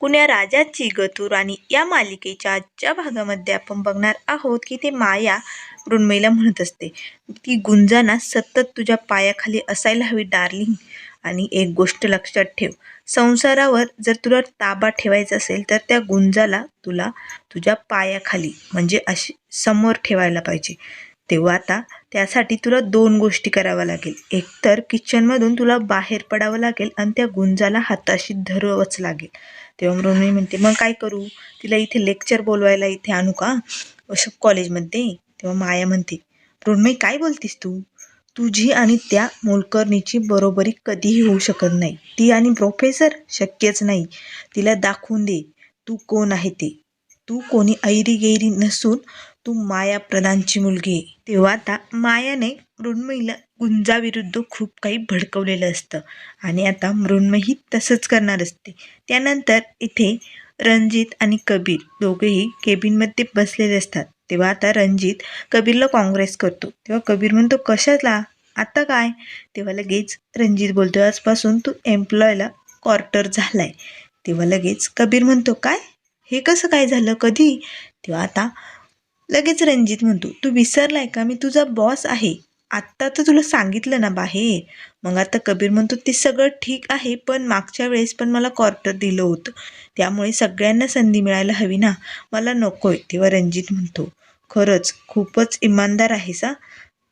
कुण्या राजाची गतू आणि या मालिकेच्या आजच्या भागामध्ये आपण बघणार आहोत की ते माया मृण्मयीला म्हणत असते. ती गुंजाना सतत तुझ्या पायाखाली असायला हवी डार्लिंग. आणि एक गोष्ट लक्षात ठेव संसारावर जर तुला ताबा ठेवायचा असेल तर त्या गुंजाला तुला तुझ्या पायाखाली म्हणजे अशी समोर ठेवायला पाहिजे. तेव्हा आता त्यासाठी तुला दोन गोष्टी कराव्या लागेल. एकतर किचनमधून तुला बाहेर पडावं लागेल आणि त्या गुंजाला हाताशी धरावंच लागेल. तेव्हा मृण्मयी म्हणते मग काय करू? तिला इथे लेक्चर बोलवायला इथे आणू का? अशा कॉलेजमध्ये तेव्हा माया म्हणते मृण्मयी काय बोलतीस तू? तुझी आणि त्या मोलकर्णीची बरोबरी कधीही होऊ शकत नाही. ती आणि प्रोफेसर शक्यच नाही. तिला दाखवून दे. तू कोण आहे ते? तू कोणी ऐरी गैरी नसून तू माया प्रधानची मुलगी. आहे तेव्हा आता मायाने मृण्मयीला गुंजाविरुद्ध खूप काही भडकवलेलं असतं. आणि आता मृण्मयी तसंच करणार असते. त्यानंतर इथे रणजित आणि कबीर दोघेही केबिनमध्ये बसलेले असतात. तेव्हा आता रणजित कबीरला काँग्रेस करतो. तेव्हा कबीर म्हणतो कशाला? आता काय? तेव्हा लगेच रणजित बोलतो आजपासून तू एम्प्लॉयला क्वार्टर झालाय. तेव्हा लगेच कबीर म्हणतो काय? हे कसं काय झालं कधी? तेव्हा आता लगेच रणजित म्हणतो तू विसरलाय का? मी तुझा बॉस आहे. आत्ता तर तुला सांगितलं ना बाहेर. मग आता कबीर म्हणतो ते सगळं ठीक आहे पण मागच्या वेळेस पण मला क्वार्टर दिलं होतं. त्यामुळे सगळ्यांना संधी मिळायला हवी ना. मला नकोय. तेव्हा रणजित म्हणतो खरंच खूपच इमानदार आहेस हा.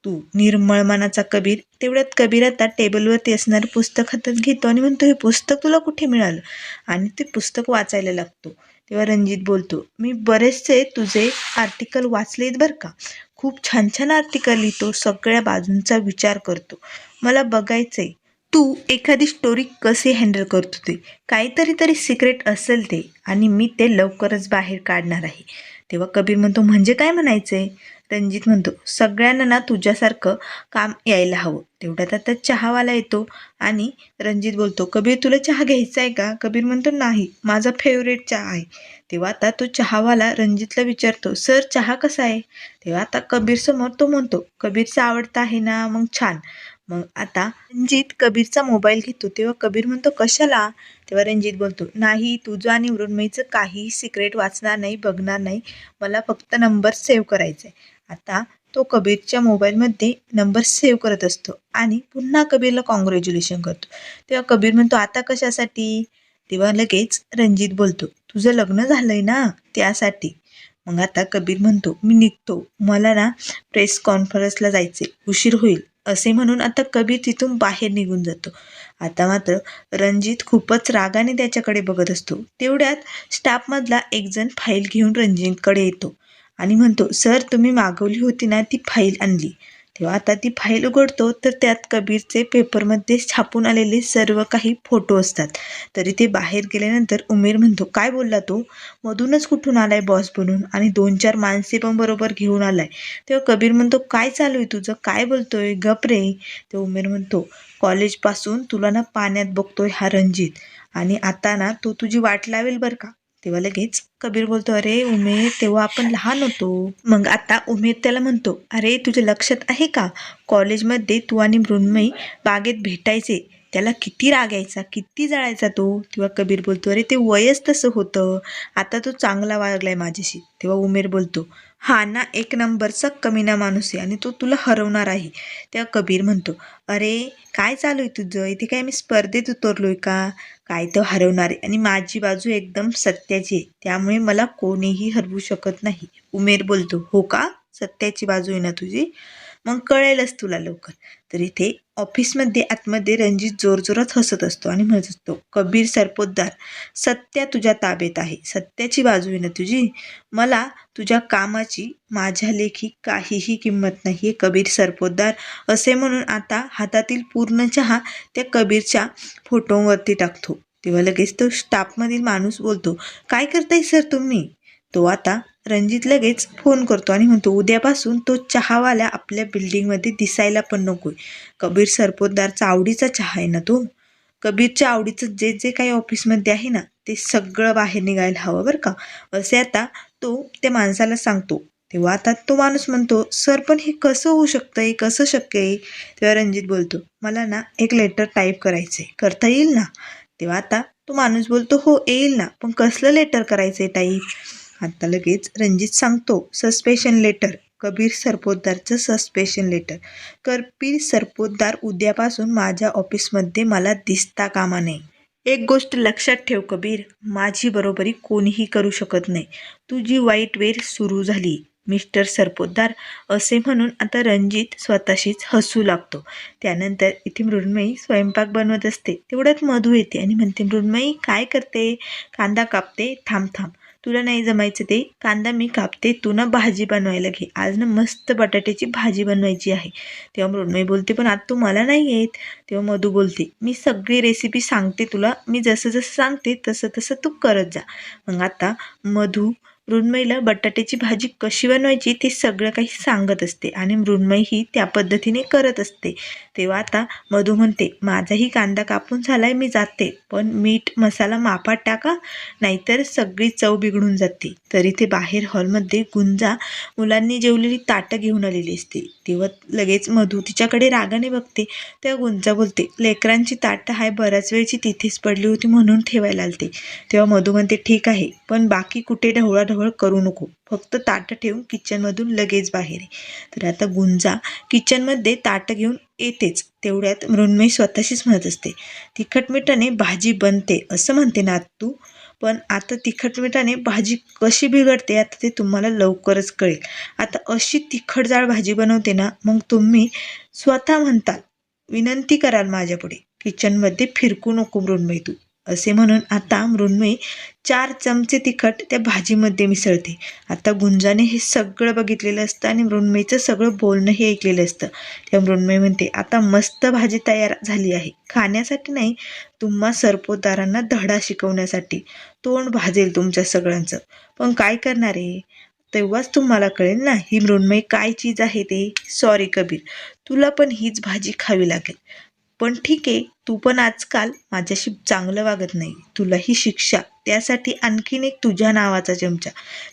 तू निर्मळ मनाचा कबीर. तेवढ्यात कबीर आता टेबलवरती असणारं पुस्तक हातात घेतो आणि म्हणतो हे पुस्तक तुला कुठे मिळालं? आणि ते पुस्तक वाचायला लागतो. तेव्हा रणजित बोलतो मी बरेचसे तुझे आर्टिकल वाचलेत बरं का. खूप छान छान आर्टिकल लिहितो सगळ्या बाजूंचा विचार करतो. मला बघायचंय तू एखादी स्टोरी कसे हँडल करतो ते काहीतरी तरी सिक्रेट असेल ते आणि मी ते लवकरच बाहेर काढणार आहे. तेव्हा कबीर म्हणतो म्हणजे काय म्हणायचंय? रणजित म्हणतो सगळ्यांना ना तुझ्यासारखं काम यायला हवं. तेवढ्यात आता चहावाला येतो आणि रणजित बोलतो कबीर तुला चहा घ्यायचा आहे का? कबीर म्हणतो नाही माझा फेवरेट चहा आहे. तेव्हा आता तो चहावाला रणजितला विचारतो सर चहा कसा आहे? तेव्हा आता कबीर समोर तो म्हणतो कबीरचा आवडता आहे ना मग छान. मग आता रणजित कबीरचा मोबाईल घेतो. तेव्हा कबीर म्हणतो कशाला? तेव्हा रणजित बोलतो नाही तुझं आणि मृण्मयीचं काही सिक्रेट वाचणार नाही बघणार नाही. मला फक्त नंबर सेव्ह करायचा आहे आता तो कबीरच्या मोबाईलमध्ये नंबर सेव्ह करत असतो आणि पुन्हा कबीरला कॉंग्रॅच्युलेशन करतो. तेव्हा कबीर म्हणतो आता कशासाठी? तेव्हा लगेच रणजित बोलतो तुझं लग्न झालंय ना त्यासाठी. मग आता कबीर म्हणतो मी निघतो. मला ना प्रेस कॉन्फरन्सला जायचे उशीर होईल. असे म्हणून आता कबीर तिथून बाहेर निघून जातो. आता मात्र रणजित खूपच रागाने त्याच्याकडे बघत असतो. तेवढ्यात स्टाफमधला एकजण फाईल घेऊन रणजितकडे येतो आणि म्हणतो सर तुम्ही मागवली होती ना ती फाईल आणली. तेव्हा आता ती फाईल उघडतो तर त्यात कबीरचे पेपरमध्ये छापून आलेले सर्व काही फोटो असतात. तरी ते बाहेर गेल्यानंतर उमेर म्हणतो काय बोलला तो? मधूनच कुठून आलाय बॉस बनून? आणि दोन चार माणसे पण बरोबर घेऊन आलाय. तेव्हा कबीर म्हणतो काय चालू आहे तुझं? काय बोलतोय? गप रे. ते उमेर म्हणतो कॉलेजपासून तुला ना पाण्यात बघतोय हा रणजित. आणि आता ना तो तुझी वाट लावेल बरं का? तेव्हा लगेच कबीर बोलतो अरे उमेर तेव्हा आपण लहान होतो. मग आता उमेद त्याला म्हणतो अरे तुझ्या लक्षात आहे का? कॉलेजमध्ये तू आणि मृण्मयी बागेत भेटायचे. त्याला किती राग यायचा किती जळायचा तो. तेव्हा कबीर बोलतो अरे ते वयच तसं होतं. आता तो चांगला वागलाय माझ्याशी. तेव्हा उमेर बोलतो हा ना एक नंबरचा कमीना माणूस आहे आणि तो तुला हरवणार आहे. तेव्हा कबीर म्हणतो अरे काय चालू आहे तुझं इथे काय मी स्पर्धेत उतरलो आहे का? काय तर हरवणार आहे. आणि माझी बाजू एकदम सत्याची आहे. त्यामुळे मला कोणीही हरवू शकत नाही. उमेर बोलतो हो का? सत्याची बाजू आहे ना तुझी? मग कळेलच तुला लवकर. तर इथे ऑफिसमध्ये आतमध्ये रणजित जोरजोरात हसत असतो आणि म्हणत असतो कबीर सरपोतदार सत्या तुझ्या ताब्यात आहे. सत्याची बाजू आहे ना तुझी? मला तुझ्या कामाची माझ्या लेखी काहीही किंमत नाही आहे कबीर सरपोतदार. असे म्हणून आता हातातील पूर्ण चहा त्या कबीरच्या फोटोवरती टाकतो. तेव्हा लगेच तो स्टाफमधील माणूस बोलतो काय करताय सर तुम्ही? तो आता रणजित लगेच फोन करतो आणि म्हणतो उद्यापासून तो चहावाला आपल्या बिल्डिंगमध्ये दिसायला पण नकोय. कबीर सरपोतदारचा आवडीचा चहा आहे ना तो? कबीरच्या आवडीचं जे जे काही ऑफिसमध्ये आहे ना ते सगळं बाहेर निघायला हवं बरं का? असे आता तो त्या माणसाला सांगतो. तेव्हा आता तो माणूस म्हणतो सर पण हे कसं होऊ शकतं आहे कसं शक्य आहे? तेव्हा रणजित बोलतो मला ना एक लेटर टाईप करायचं आहे करता येईल ना? तेव्हा आता तो माणूस बोलतो हो येईल ना. पण कसलं लेटर करायचं आहे टाईप आता लगेच रणजित सांगतो सस्पेशन लेटर. कबीर सरपोतदारचं सस्पेशन लेटर. कबीर सरपोतदार उद्यापासून माझ्या ऑफिसमध्ये मला दिसता कामा नये. एक गोष्ट लक्षात ठेव कबीर माझी बरोबरी कोणीही करू शकत नाही. तुझी वाईट वेळ सुरू झाली. मिस्टर सरपोतदार असे म्हणून आता रणजित स्वतःशीच हसू लागतो. त्यानंतर इथे मृण्मयी स्वयंपाक बनवत असते. तेवढ्यात मधू येते आणि म्हणते मृण्मयी काय करते? कांदा कापते? थांब थांब. तुला नाही जमायचं ते. कांदा मी कापते. तू ना भाजी बनवायला घे. आज ना मस्त बटाट्याची भाजी बनवायची आहे. तेव्हा मृण्मयी बोलते पण आज तू मला नाही येत. तेव्हा मधू बोलते मी सगळी रेसिपी सांगते तुला. मी जसं जसं सांगते तसं तसं तू करत जा. मग आता मधू मृण्मयीला बटाट्याची भाजी कशी बनवायची ते सगळं काही सांगत असते आणि मृण्मयी ही त्या पद्धतीने करत असते. तेव्हा आता मधू म्हणते माझाही कांदा कापून झालाय मी जाते. पण मीठ मसाला मापात टाका नाहीतर सगळी चव बिघडून जाते. तरी ते बाहेर हॉलमध्ये गुंजा मुलांनी जेवलेली ताटं घेऊन आलेली असते. तेव्हा लगेच मधू तिच्याकडे रागाने बघते. तेव्हा गुंजा बोलते लेकरांची ताटं हाय बऱ्याच वेळची तिथेच पडली होती म्हणून ठेवायला आलते. तेव्हा मधू म्हणते ठीक आहे पण बाकी कुठे ढवळाढवळ करू नको. फक्त ताटं ठेवून किचनमधून लगेच बाहेर तर आता गुंजा किचनमध्ये ताटं घेऊन येतेच. तेवढ्यात मृण्मयी स्वतःशीच म्हणत असते तिखट मिठाने भाजी बनते असं म्हणते ना तू? पण आता तिखट मिठाने भाजी कशी बिघडते आता ते तुम्हाला लवकरच कळेल. आता अशी तिखट जाळ भाजी बनवते ना मग तुम्ही स्वतः म्हणताल विनंती कराल माझ्यापुढे. किचनमध्ये फिरकू नको मृण्मयी तू. असे म्हणून आता मृण्मयी चार चमचे तिखट त्या भाजीमध्ये मिसळते. आता गुंजाने हे सगळं बघितलेलं असतं आणि मृण्मयीचं सगळं बोलणं हे ऐकलेलं असतं. तेव्हा मृण्मयी म्हणते आता मस्त भाजी तयार झाली आहे. खाण्यासाठी नाही तुम्हा सरपोतदारांना धडा शिकवण्यासाठी. तोंड भाजेल तुमच्या सगळ्यांचं. पण काय करणार आहे तेव्हाच तुम्हाला कळेल ना ही मृण्मयी काय चीज आहे ते. सॉरी कबीर तुला पण हीच भाजी खावी लागेल. पण ठीक आहे तू पण आजकाल माझ्याशी चांगलं वागत नाही. तुला ही शिक्षा. त्यासाठी आणखीन एक तुझ्या नावाचा चमचा.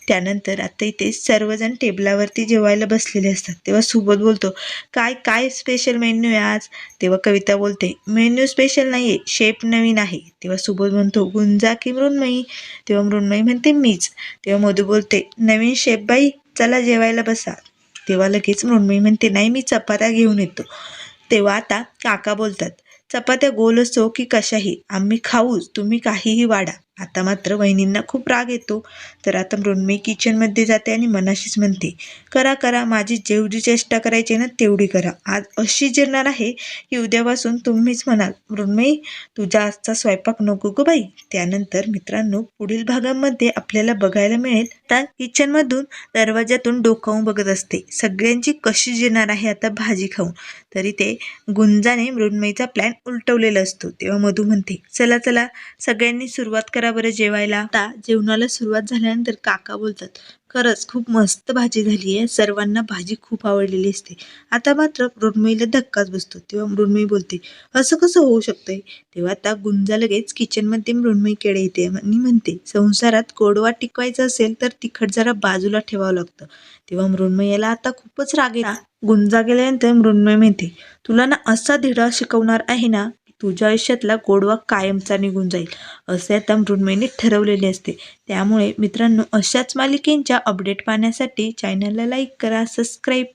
त्यानंतर आता इथे सर्वजण टेबलावरती जेवायला बसलेले असतात. तेव्हा सुबोध बोलतो काय काय स्पेशल मेन्यू आहे आज? तेव्हा कविता बोलते मेन्यू स्पेशल नाही आहे शेप नवीन आहे. तेव्हा सुबोध म्हणतो गुंजा की मृण्मयी तेव्हा मृण्मयी म्हणते मीच. तेव्हा मधू बोलते नवीन शेप बाई चला जेवायला बसा. तेव्हा लगेच मृण्मयी म्हणते नाही मी चपात्या घेऊन येतो. तेव्हा आता काका बोलतात चपात्या गोल असो की कशाही आम्ही खाऊच तुम्ही काहीही वाढा. आता मात्र वहिनींना खूप राग येतो. तर आता मृण्मयी किचनमध्ये जाते आणि मनाशीच म्हणते करा करा माझी जेवढी चेष्टा करायची ना तेवढी करा. आज अशी जिरणार आहे की उद्यापासून तुम्हीच म्हणाल मृण्मयी तुझा आजचा स्वयंपाक नको गो बाई. त्यानंतर मित्रांनो पुढील भागामध्ये आपल्याला बघायला मिळेल तर किचनमधून दरवाज्यातून डोकावून बघत असते. सगळ्यांची कशी जिरणार आहे आता भाजी खाऊन? तरी ते गुंजाने मृण्मयीचा प्लॅन उलटवलेला असतो. तेव्हा मधू म्हणते चला चला सगळ्यांनी सुरुवात करा. बरं जेवायला. आता जेवणाला सुरुवात झाल्यानंतर काका बोलतात खरंच खूप मस्त भाजी झाली आहे. सर्वांना भाजी खूप आवडलेली असते. आता मात्र मृण्मयीला धक्काच बसतो. तेव्हा मृण्मयी बोलते असं कसं होऊ शकतंय? तेव्हा आता गुंजा लगेच किचनमध्ये मृण्मयीकडे येते आणि म्हणते संसारात गोडवा टिकवायचा असेल तर तिखट जरा बाजूला ठेवावं लागतं. तेव्हा मृण्मयीला आता खूपच राग येतो. गुंजा गेल्यानंतर मृण्मयी म्हणते तुला ना असा धडा शिकवणार आहे ना तुझ्या आयुष्यातला गोडवा कायमचा निघून जाईल असे आता मृण्मयीने ठरवलेले असते. त्यामुळे मित्रांनो अशाच मालिकेंच्या अपडेट पाहण्यासाठी चॅनलला लाईक करा सबस्क्राईब